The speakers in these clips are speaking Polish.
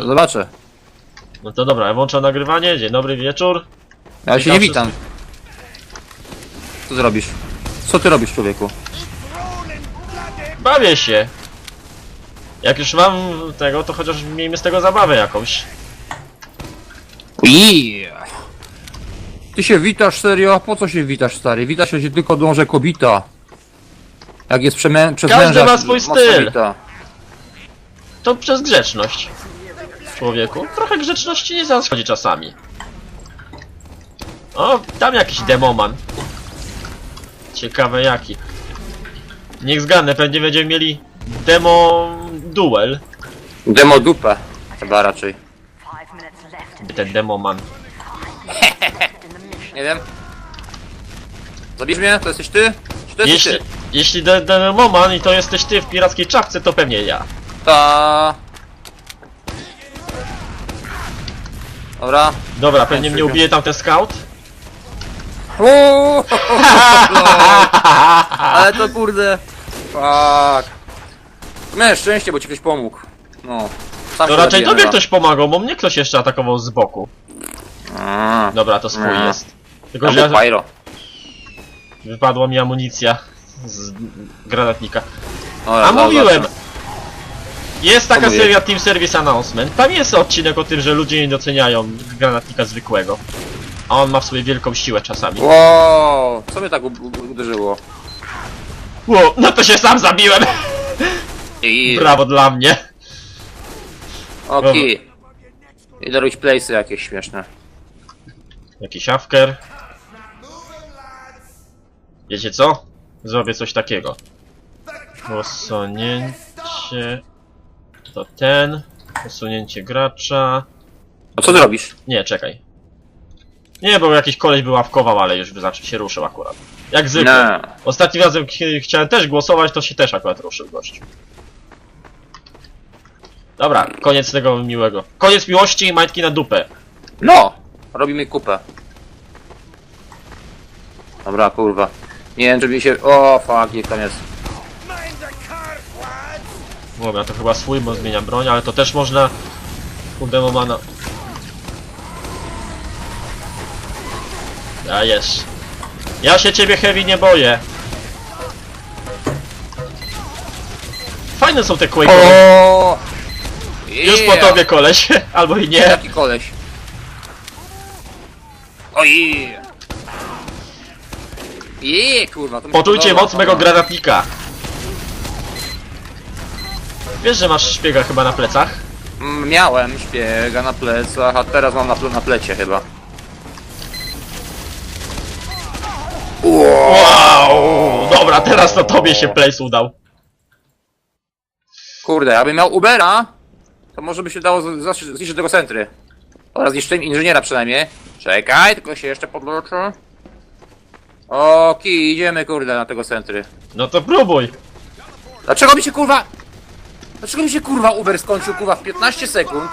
Zobaczę. No to dobra, ja włączam nagrywanie. Dzień dobry, wieczór. Ja się nie witam. Co zrobisz? Co ty robisz, człowieku? Bawię się. Jak już mam tego, to chociaż miejmy z tego zabawę jakąś. Yeah. Ty się witasz serio? Po co się witasz, stary? Wita się tylko dąże kobita. Jak jest przemę- przez Każdy męża ma swój mocno styl. wita. To przez grzeczność. Człowieku. Trochę grzeczności nie zaszkodzi czasami. O, tam jakiś demoman. Ciekawe jaki. Niech zgadnę, pewnie będziemy mieli demo duel. Demo dupę. Chyba raczej. Ten demoman. Nie wiem. Zabierz mnie? To jesteś ty? Czy to jesteś Jeśli, ty? jeśli de demoman i to jesteś ty w pirackiej czapce, to pewnie ja. Ta. Dobra. Dobra, pewnie mnie ubije tam ten scout. Uuu, Ale to kurde. Fuck. Miałem szczęście, bo ci ktoś pomógł. No. Sam To się raczej zabiłem tobie chyba. ktoś pomagał, bo mnie ktoś jeszcze atakował z boku. A, Dobra, to swój Nie. jest. Tylko, że ja, Pyro. wypadła mi amunicja z granatnika. Dobra, A dobra, mówiłem! Jest taka seria Team Service Announcement. Tam jest odcinek o tym, że ludzie nie doceniają granatnika zwykłego. A on ma w sobie wielką siłę czasami. Wow, co mnie tak u- u- uderzyło? Ło, no to się sam zabiłem! I... Brawo dla mnie! Okej. Idę robić playsy jakieś śmieszne. Jakiś afker. Wiecie co? Zrobię coś takiego. Posunięcie... To ten. Posunięcie gracza. A co ty robisz? Nie, czekaj. Nie, bo jakiś koleś by ławkował, ale już by znaczy się ruszył akurat. Jak zwykle. Nie. Ostatnim razem ch- chciałem też głosować, to się też akurat ruszył gość. Dobra, koniec tego miłego. Koniec miłości i majtki na dupę. No! Robimy kupę. Dobra, kurwa. Nie wiem, czy mi się... O, fuck, jest. Dobra, to chyba swój, bo zmienia broń, ale to też można u demomana. Dajesz. Ja się ciebie heavy nie boję. Fajne są te Quake'owe. O! Już po tobie koleś, albo i nie. Jaki koleś? Ojej! Jej, kurwa, to mi się Poczujcie podoba. moc mego granatnika. Wiesz, że masz szpiega chyba na plecach? Mm, Miałem szpiega na plecach, a teraz mam na, ple- na plecie chyba. Wow! Dobra, teraz to tobie się place udał. Kurde, abym miał Ubera, to może by się dało z- z- zniszczyć tego centry. Oraz zniszczyć inżyniera przynajmniej. Czekaj, tylko się jeszcze podleczę. Oki, idziemy kurde na tego centry. No to próbuj. Dlaczego mi się kurwa... Dlaczego mi się kurwa Uber skończył kurwa w 15 sekund?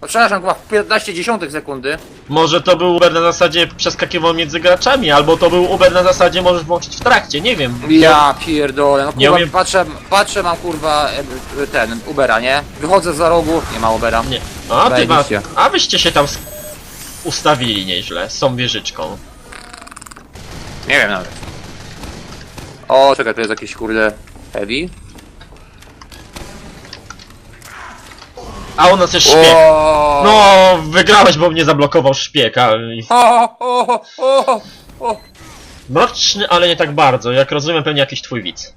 O, przepraszam, kurwa w 15 dziesiątych sekundy. Może to był Uber na zasadzie przeskakiwał między graczami, albo to był Uber na zasadzie możesz włączyć w trakcie, nie wiem. Ja pierdolę, no Nie kurwa, umiem- patrzę, patrzę, mam kurwa e, e, ten, Ubera, nie? Wychodzę za rogu, nie ma Ubera. Nie. A ty ma, Zajebiście. a wyście się tam ustawili nieźle, z tą wieżyczką. Nie wiem nawet. O, czekaj, to jest jakieś kurde heavy. A u nas jest szpieg. O, No, wygrałeś, bo mnie zablokował szpieg, a... o, o, o, o. Mroczny, ale nie tak bardzo. Jak rozumiem, pewnie jakiś twój widz.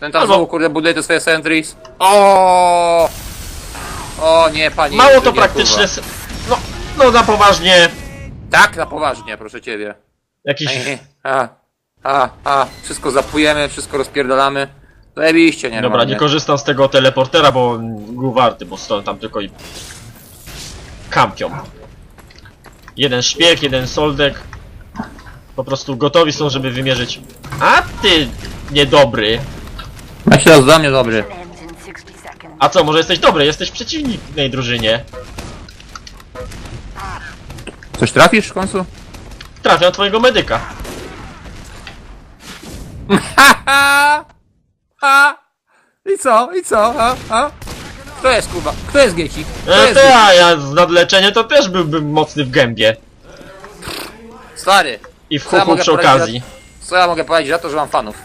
Ten tam Albo- znowu kurde buduje te swoje sentries. O, o nie, panie. Mało to inżynier, praktyczne... kurwa. s- No, no na poważnie... Tak, na poważnie, proszę ciebie. Jakiś... A, a, a, wszystko zapujemy, wszystko rozpierdolamy. Zajebiście, nie Dobra, nie korzystam z tego teleportera, bo był warty, bo stoją tam tylko i... Kampią. Jeden szpieg, jeden soldek. Po prostu gotowi są, żeby wymierzyć... A ty... Niedobry. Ja się raz dla mnie dobry. Ends in 60 seconds. A co, może jesteś dobry? Jesteś w przeciwnej drużynie. Coś trafisz w końcu? Trafiam twojego medyka. Ha, ha! Ha! I co? I co? Ha? Ha? Kto jest kurwa? Kto jest Gieci? Kto E, jest to ja, ja z nadleczenia to też byłbym mocny w gębie. Stary, I w Co ja kuchu mogę przy poradzić okazji. co ja mogę powiedzieć za to, że mam fanów?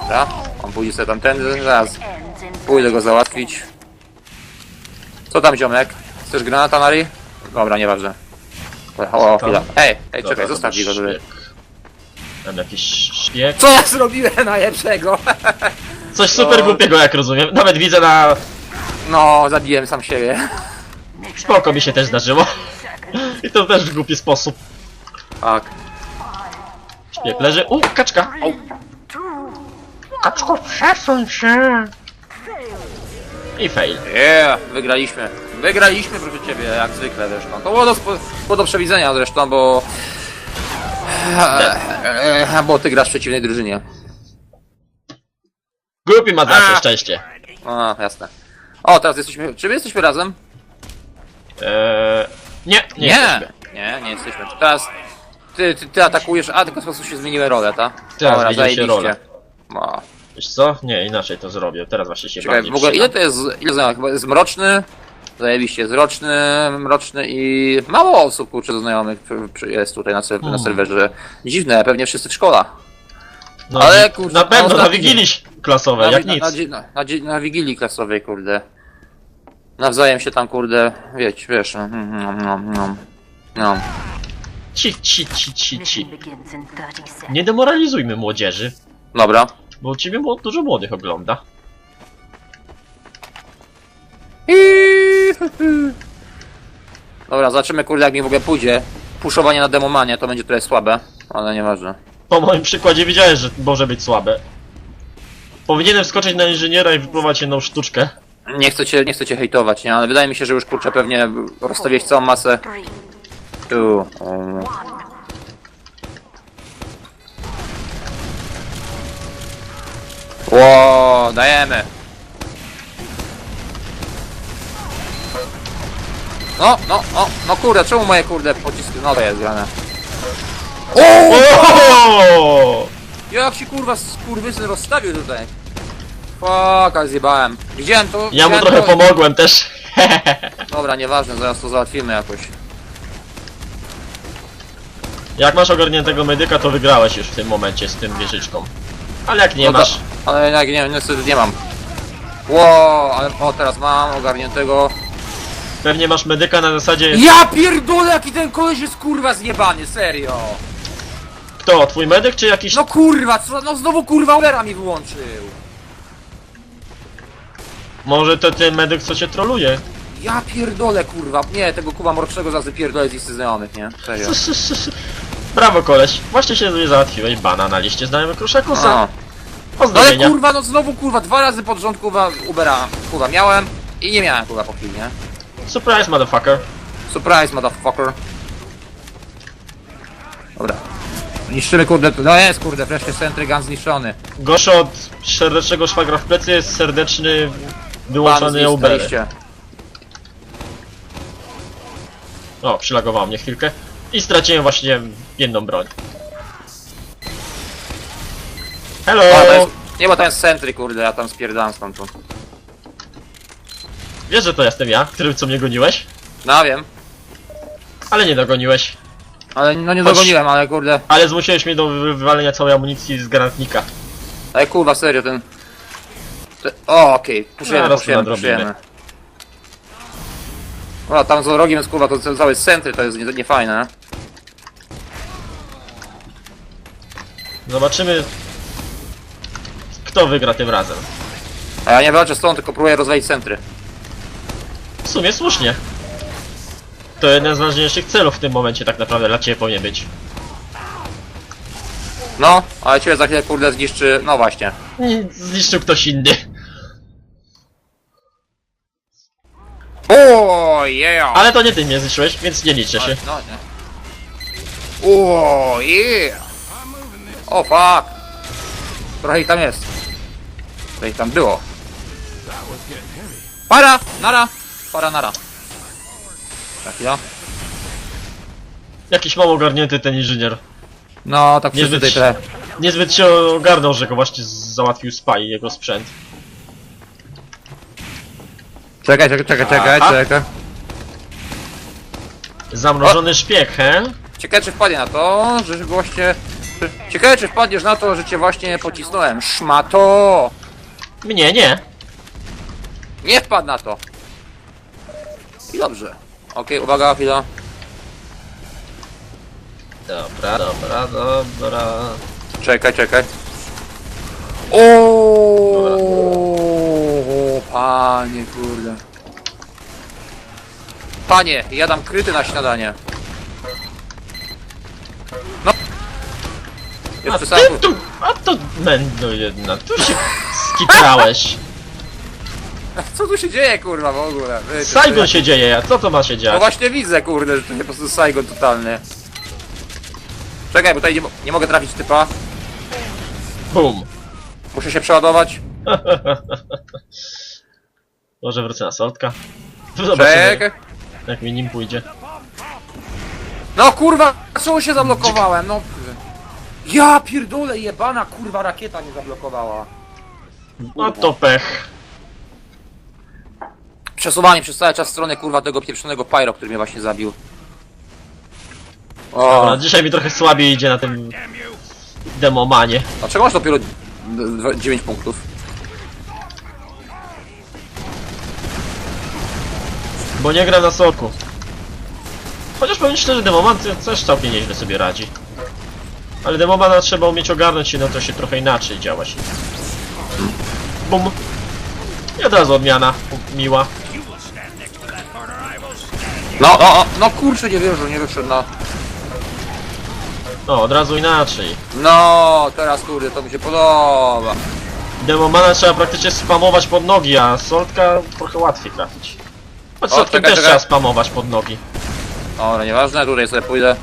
Dobra, on pójdzie sobie zaraz Ends in pójdę go załatwić. Co tam ziomek? Chcesz granata Mari? Dobra, nieważne. O, o, chwila. Ej, ej, czekaj, zostaw go tutaj. szpieg. Tam jakiś szpieg. Co ja zrobiłem najlepszego? Coś super No. głupiego jak rozumiem. Nawet widzę na... No, zabiłem sam siebie. Spoko mi się też zdarzyło. I to też w głupi sposób. Tak. Szpieg leży. U, kaczka! Kaczko, przesuń się! I fail. Yeah, wygraliśmy. Wygraliśmy proszę ciebie, jak zwykle zresztą. To było do, spo- było do przewidzenia zresztą, bo... E, Bo ty grasz w przeciwnej drużynie. Głupi ma zawsze A. szczęście. A, jasne. O, teraz jesteśmy... Czy my jesteśmy razem? Eee, nie, nie, jesteśmy. Nie, nie jesteśmy. Teraz ty, ty, ty atakujesz, a tylko w sposób się zmieniły role, tak? Teraz zmieniły się zajebiście. role. No. Wiesz co? Nie, inaczej to zrobię. Teraz właśnie się Czekaj, bardziej w ogóle ile to jest, ile znajomych? Chyba jest mroczny, zajebiście, jest mroczny, mroczny i mało osób kurczę znajomych jest tutaj na, ser- na Hmm. serwerze. Dziwne, pewnie wszyscy w szkołach. No, ale kurczę, Na pewno, no, na ostatni wigilii klasowej, Na, jak na, nic. na, dzi- na, na, dzi- na wigilii klasowej, kurde. Nawzajem się tam, kurde, wiecie, wiesz, no, no, no, no, no. Ci, ci, ci, ci, ci. mission begins in 30 seconds. Nie demoralizujmy młodzieży, Dobra. bo u ciebie mło- dużo młodych ogląda. Dobra, zobaczymy, kurde, jak mi w ogóle pójdzie. Puszowanie na demomanie to będzie trochę słabe, ale nieważne. Po moim przykładzie widziałeś, że może być słabe. Powinienem wskoczyć na inżyniera i wypróbować jedną sztuczkę. Nie chcę cię, nie chcę cię hejtować, nie? Ale wydaje mi się, że już kurczę pewnie rozstawiłeś całą masę. Tu. um, Ło, dajemy. No, no, no, no kurde, czemu moje kurde pociski, no to jest grane. O! Jak się kurwa skurwysyn rozstawił tutaj? Fuck, zjebałem. Widziałem to, Ja mu widziałem trochę to... pomogłem też. Dobra, nieważne, zaraz to załatwimy jakoś. Jak masz ogarniętego medyka, to wygrałeś już w tym momencie z tym wieżyczką. Ale jak nie No to- masz, Ale jak nie, niestety nie mam. Ło, ale o teraz mam ogarniętego. Pewnie masz medyka na zasadzie Ja pierdolę jaki ten koleś jest kurwa zjebany, serio! kto, twój medyk czy jakiś... No kurwa, co, no znowu kurwa Olera mi wyłączył. Może to ten medyk co cię troluje? Ja pierdolę kurwa, nie, tego kuba mrocznego zaraz pierdolę z listy znajomych, nie? Serio. Brawo koleś, właśnie się sobie załatwiłeś bana na liście znajomych Kruszakusa. No. No ale Pozdrowienia. kurwa, no znowu kurwa, dwa razy pod rząd kurwa Ubera kurwa miałem i nie miałem kurwa po chwili, nie? Surprise motherfucker. Surprise, motherfucker. Dobra. Niszczymy kurde, no jest kurde, wreszcie Sentry Gun zniszczony. Gorsza od serdecznego szwagra w plecy jest serdeczny wyłączony Uber. zniszczyliście. O, przylagowało mnie chwilkę. I straciłem właśnie jedną broń. Hello! O, to jest, nie, bo to jest Sentry kurde, ja tam spierdalam stamtąd. Wiesz, że to jestem ja, który co mnie goniłeś? No wiem, Ale nie dogoniłeś. ale no nie Chodź. dogoniłem, ale kurde. Ale zmusiłeś mnie do wy- wywalenia całej amunicji z granatnika. Ale kurwa, serio, ten... Te... O, okej, puszujemy, Zaraz puszujemy, nadrobimy. puszujemy. O, tam za rogiem jest kurwa, to ca- całe Sentry, to jest nie- niefajne. Zobaczymy, kto wygra tym razem. A ja nie walczę z tą, tylko próbuję rozwalić Sentry. W sumie słusznie. To jeden z ważniejszych celów w tym momencie tak naprawdę dla ciebie powinien być. No, ale ciebie za chwilę kurde zniszczy, no właśnie. Nie, Zniszczył ktoś inny. O, yeah! Ale to nie ty mnie zniszczyłeś, więc nie liczę się. No, nie. O, yeah! O, fuck! Trochę ich tam jest. Trochę ich tam było. Para! Nara! Para, nara. Tak, ja? Jakiś mało ogarnięty ten inżynier. No, tak wszyscy Niezbyt, tutaj trochę. niezbyt się ogarnął, że go właśnie z- załatwił spy i jego sprzęt. Czekaj, czekaj, czekaj, czekaj, Aha. czekaj. Zamrożony szpieg, he? Ciekawe czy wpadnie na to, że właśnie... Ciekawe czy wpadniesz na to, że cię właśnie pocisnąłem. Szmato! Mnie nie. Nie wpadł na to. I dobrze. Okej, uwaga, chwila. Dobra, dobra, dobra. Czekaj, czekaj. O, panie kurde. Panie, ja dam kryty na śniadanie. No. A Jeszcze ty tu, a to mendo jedna, tu się skitrałeś. Co tu się dzieje, kurwa, w ogóle? Wy- Saigon się dzieje, a co to ma się No dziać? właśnie widzę, kurde, że to nie po prostu Saigon totalny. Czekaj, bo tutaj nie, mo- nie mogę trafić typa. Bum. Muszę się przeładować. Może wrócę na soltka. Zobaczymy, Czekaj. jak mi nim pójdzie. No kurwa, czemu się zablokowałem? No. Ja pierdolę, jebana kurwa rakieta mnie zablokowała. No to pech. Przesuwanie przez cały czas w stronę kurwa tego pieprzonego pyro, który mnie właśnie zabił. O, Dobra, dzisiaj mi trochę słabiej idzie na tym demomanie. dlaczego masz dopiero 9 punktów? Bo nie gra na soku. Chociaż powiem szczerze, Demoman to też całkiem nieźle sobie radzi. Ale Demomana trzeba umieć ogarnąć i no to się trochę inaczej działa się. Bum. I od razu odmiana. Miła. No, no, no, no kurczę, nie wierzę, nie wyszedł na... No, od razu inaczej. No, teraz kurde, to mi się podoba. Demomana trzeba praktycznie spamować pod nogi, a Soltka trochę łatwiej trafić. Choć O, Soltkiem czekaj, też czekaj. trzeba spamować pod nogi. Dobra, nieważne, tutaj sobie pójdę.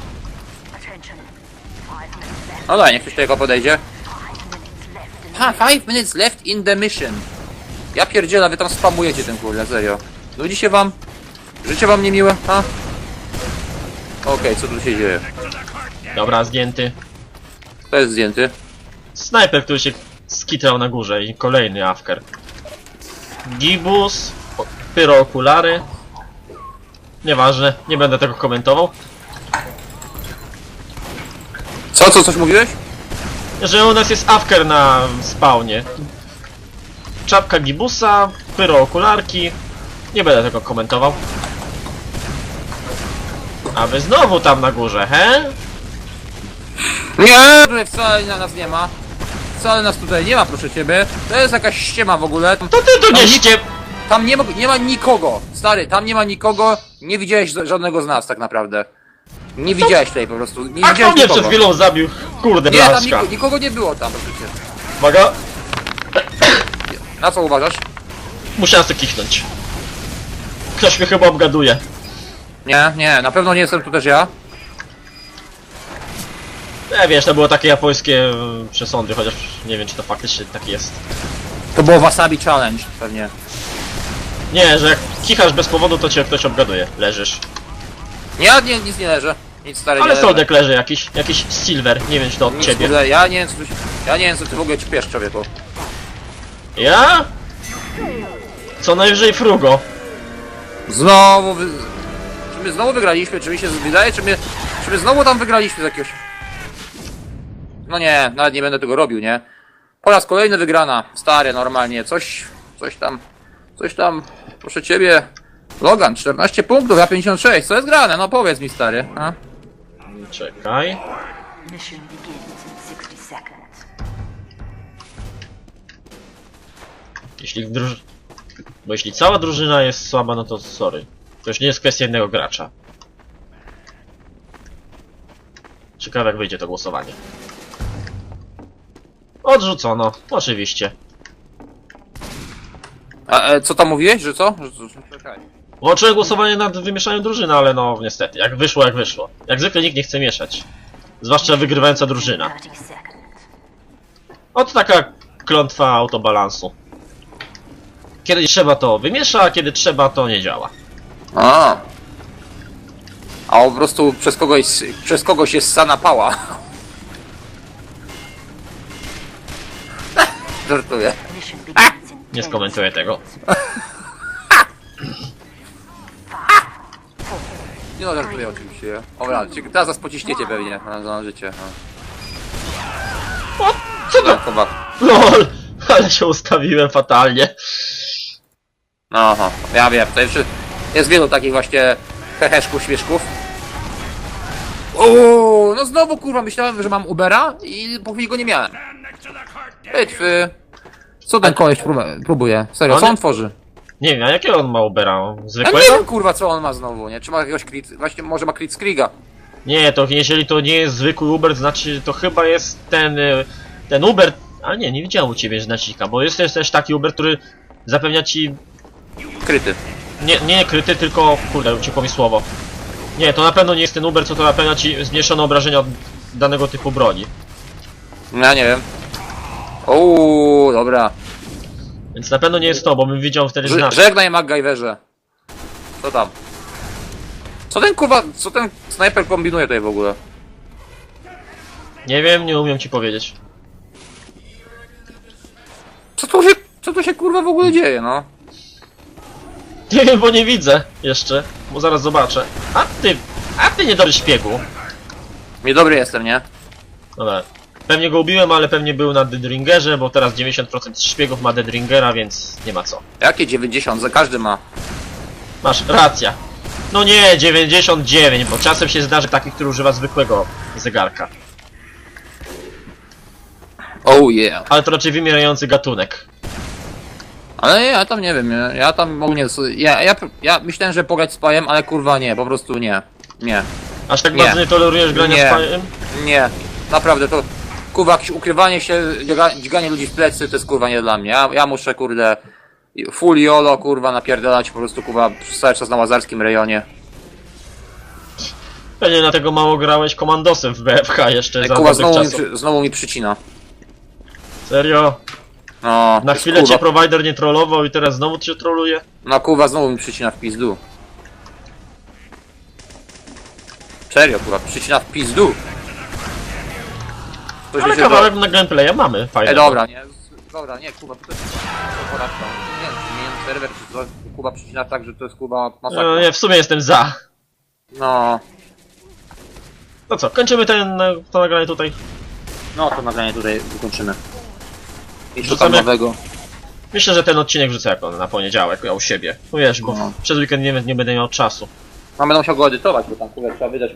No daj, niech ktoś tego podejdzie. Five minutes left. Ha, 5 minutes left in the mission. Ja pierdzielę, wy tam spamujecie ten kurde, serio. Nudzi się wam? Życie wam niemiłe, ha? Okej, co tu się dzieje? Dobra, zdjęty. To jest zdjęty. Snajper, który się skitrał na górze i kolejny afker. Gibus, o- pyrookulary. Nieważne, nie będę tego komentował. Co, co, coś mówiłeś? Że u nas jest afker na spawnie. Czapka gibusa, pyrookularki. Nie będę tego komentował. A wy znowu tam na górze, he? Nie! Tutaj wcale na nas nie ma. Wcale nas tutaj nie ma, proszę ciebie. To jest jakaś ściema w ogóle. To ty tu nie Tam ście... Tam nie ma, nie ma nikogo. Stary, tam nie ma nikogo. Nie widziałeś ża- żadnego z nas tak naprawdę. Nie widziałeś tutaj po prostu. Nie A kto widziałeś mnie nikogo. przed chwilą zabił? Kurde, Nie, tam blaszka. nikogo, nikogo nie było tam, proszę cię. Uwaga, Na co uważasz? musiałem sobie kichnąć. Ktoś mnie chyba obgaduje. Nie, nie, na pewno nie jestem tu też ja. Nie wiesz, to było takie japońskie e, przesądy, chociaż nie wiem czy to faktycznie tak jest. To było Wasabi Challenge, pewnie. Nie, że jak kichasz bez powodu, to cię ktoś obgaduje. Leżysz. Ja nie, nic nie leżę. Nic stary nie Ale leżę. Soldek leży jakiś, jakiś silver, nie wiem czy to od Nic ciebie. kurde, ja nie wiem co tu, się- ja nie wiem co ty w ogóle ćpiesz człowieku. Ja? Co najwyżej frugo. Znowu wy... Czy my znowu wygraliśmy? Czy mi się wydaje? Czy my, czy my znowu tam wygraliśmy z jakiegoś... No nie, nawet nie będę tego robił, nie? Po raz kolejny wygrana. Stary, normalnie. Coś, coś tam, coś tam, proszę ciebie. Logan, 14 punktów, ja 56. Co jest grane? No powiedz mi, stary. A? Czekaj. Mission begins in 60 seconds. Jeśli druż... Bo jeśli cała drużyna jest słaba, no to sorry. To już nie jest kwestia jednego gracza. Ciekawe jak wyjdzie to głosowanie. Odrzucono, oczywiście. A, e, co tam mówiłeś, że co? Że, że, czekaj. Włączyłem głosowanie nad wymieszaniem drużyny, ale no niestety, jak wyszło, jak wyszło. Jak zwykle nikt nie chce mieszać. Zwłaszcza wygrywająca drużyna. 30 seconds. Oto taka klątwa autobalansu. Kiedy trzeba to wymiesza, a kiedy trzeba to nie działa. A. A po prostu przez kogoś, przez kogoś jest sana pała. Żartuję. Nie skomentuję tego. Nie no, żartuję oczywiście. O rację, teraz nas pociśniecie pewnie na, na życie. No. O, co to? No LOL! Ale się ustawiłem fatalnie. No, aha, ja wiem, to jeszcze jest wielu takich właśnie heheszków, śmieszków. Uuu, no znowu kurwa, myślałem, że mam Ubera i po chwili go nie miałem. Bitwy. Co ten koleś próbuje? próbuje? Serio, co On- tworzy? Nie wiem, a jakiego on ma Ubera? Ja nie Zwykłego? wiem kurwa co on ma znowu, nie? Czy ma jakiegoś crit, właśnie może ma crit Skriga. Nie, to jeżeli to nie jest zwykły Uber, znaczy że to chyba jest ten y, ten Uber, ale nie, nie widziałem u ciebie znacika, bo jest też, też taki Uber, który zapewnia ci Kryty. Nie, nie kryty, tylko kurde, uciekło mi słowo. Nie, to na pewno nie jest ten Uber, co to zapewnia ci zmniejszone obrażenia od danego typu broni. No ja nie wiem. Uuu, dobra. Więc na pewno nie jest to, bo bym widział wtedy Ż- znaczek. żegnaj MacGyverze. Co tam? Co ten kurwa, co ten snajper kombinuje tutaj w ogóle? Nie wiem, nie umiem ci powiedzieć. Co tu się, co tu się kurwa w ogóle dzieje, no? Nie wiem, bo nie widzę jeszcze, bo zaraz zobaczę. A ty, a ty nie dobry szpiegu. Niedobry jestem, nie? Dobra. Pewnie go ubiłem, ale pewnie był na Deadringerze, bo teraz 90% szpiegów ma Deadringera, więc nie ma co. Jakie 90? Za każdy ma. Masz racja. No nie, 99, bo czasem się zdarzy taki, który używa zwykłego zegarka. Oh yeah. Ale to raczej wymierający gatunek. Ale ja tam nie wiem, ja, ja tam ogólnie, ja, ja, ja myślałem, że pograć z pajem, ale kurwa nie, po prostu nie. Nie. Aż tak Nie. bardzo nie tolerujesz grania Nie. z pajem? Nie. Naprawdę to, kurwa, jakieś ukrywanie się, dźga- dźganie ludzi w plecy, to jest kurwa nie dla mnie. Ja, ja muszę, kurde, full YOLO, kurwa, napierdalać po prostu, kurwa, przez cały czas na łazarskim rejonie. Pewnie dlatego mało grałeś komandosem w BFH jeszcze za Kurwa, dobrych znowu mi, czasów. przy, znowu mi przycina. Serio? No, Na chwilę kurwa, cię provider nie trollował i teraz znowu cię troluje? No kurwa, znowu mi przycina w pizdu. Serio, kurwa, przycina w pizdu. Ktoś Ale wie, że kawałek na gameplaya mamy, fajnie. E, dobra, nie, z- dobra, nie, Kuba, to jest to porażka. Nie wiem, serwer, czy coś, Kuba przycina tak, że to jest Kuba masakra. No, nie, w sumie jestem za. No, No co, kończymy ten, to nagranie tutaj. no to nagranie tutaj wykończymy. I co tam nowego? Myślę, że ten odcinek wrzucę jako na poniedziałek, ja u siebie. No wiesz, bo No. przez weekend nie, nie będę miał czasu. No będę musiał go edytować, bo tam Kuba trzeba wydać